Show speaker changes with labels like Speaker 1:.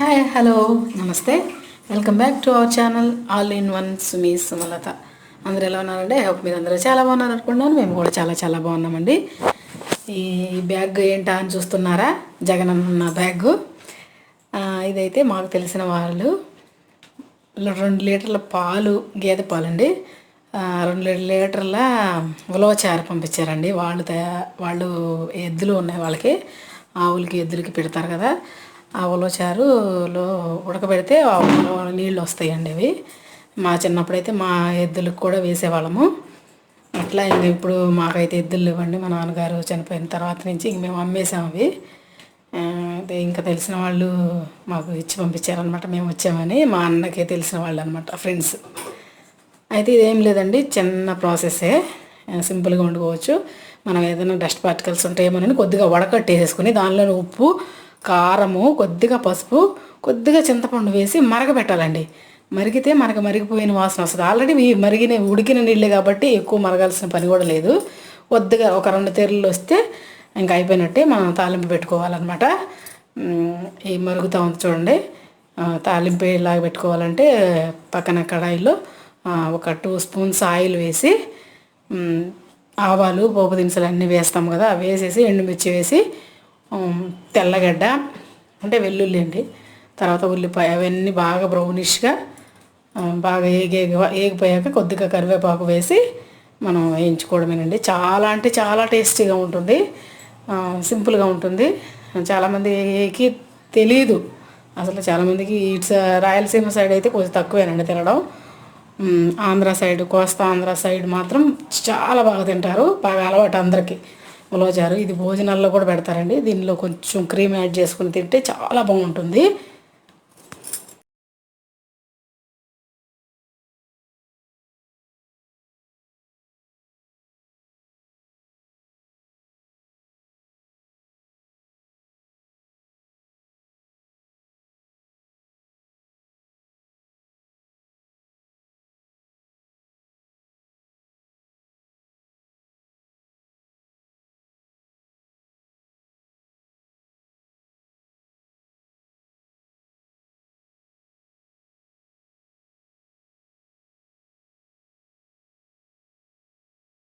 Speaker 1: Hi hello నమస్తే. Welcome back to our channel all in one Sumi Sumalatha అందరూ ఎలా ఉన్నారండి? హోప్ మీరు అందరూ చాలా బాగున్నారు అనుకుంటున్నాను. మేము కూడా చాలా చాలా బాగున్నామండి. ఈ బ్యాగ్ ఏంటా అని చూస్తున్నారా? జగన్ అన్న బ్యాగ్ ఇదైతే మాకు తెలిసిన వాళ్ళు. రెండు లీటర్ల పాలు గేదె పాలండి. రెండు లీటర్ల ఉలవచారు పంపించారండి. వాళ్ళు తయా- వాళ్ళు ఎద్దులు ఉన్నాయి వాళ్ళకి. ఆవులకి ఎద్దులకి పెడతారు కదా. ఆ ఉలవచారులో ఉడకబెడితే ఆవులో నీళ్ళు వస్తాయండి అవి. మా చిన్నప్పుడైతే మా ఎద్దులకు కూడా వేసేవాళ్ళము. అట్లా ఇంక ఇప్పుడు మాకైతే ఎద్దులు ఇవ్వండి మా నాన్నగారు చనిపోయిన తర్వాత నుంచి ఇంక మేము అమ్మేసాం అవి. అదే ఇంకా తెలిసిన వాళ్ళు మాకు ఇచ్చి పంపించారనమాట మేము వచ్చామని మా అన్నకి తెలిసిన వాళ్ళు అనమాట ఫ్రెండ్స్. అయితే ఇదేం లేదండి చిన్న ప్రాసెస్సే సింపుల్గా వండుకోవచ్చు. మనం ఏదైనా డస్ట్ పార్టికల్స్ ఉంటాయేమోనని కొద్దిగా వడకట్టేసేసుకుని దానిలో ఉప్పు కారము కొద్దిగా పసుపు కొద్దిగా చింతపండు వేసి మరగబెట్టాలండి మరిగితే మనకు మరిగిపోయిన వాసన వస్తుంది. ఆల్రెడీ ఈ మరిగిన ఉడికిన నీళ్ళే కాబట్టి ఎక్కువ మరగాల్సిన పని కూడా లేదు. కొద్దిగా ఒక రెండు తెరలు వస్తే ఇంకా అయిపోయినట్టే మనం తాలింపు పెట్టుకోవాలన్నమాట. ఈ మరుగుతూ ఉంది చూడండి. తాలింపు ఇలాగ పెట్టుకోవాలంటే పక్కన కడాయిలో ఒక టూ స్పూన్స్ ఆయిల్ వేసి ఆవాలు పోపు దినుసులు అన్నీ వేస్తాం కదా వేసేసి ఎండుమిర్చి వేసి తెల్లగడ్డ అంటే వెల్లుల్లి అండి. తర్వాత ఉల్లిపాయ అవన్నీ బాగా బ్రౌనిష్గా బాగా ఏగి ఏగిపోయాక కొద్దిగా కరివేపాకు వేసి మనం వేయించుకోవడమేనండి. చాలా అంటే చాలా టేస్టీగా ఉంటుంది. సింపుల్గా ఉంటుంది. చాలామంది ఏకి తెలీదు. అసలు చాలామందికి ఇట్స్ రాయలసీమ సైడ్ అయితే కొంచెం తక్కువేనండి తినడం. ఆంధ్ర సైడ్ కోస్తా ఆంధ్ర సైడ్ మాత్రం చాలా బాగా తింటారు. బాగా అలవాటు అందరికీ. ఉలవచారు ఇది భోజనాల్లో కూడా పెడతారండి. దీనిలో కొంచెం క్రీమ్ యాడ్ చేసుకుని తింటే చాలా బాగుంటుంది.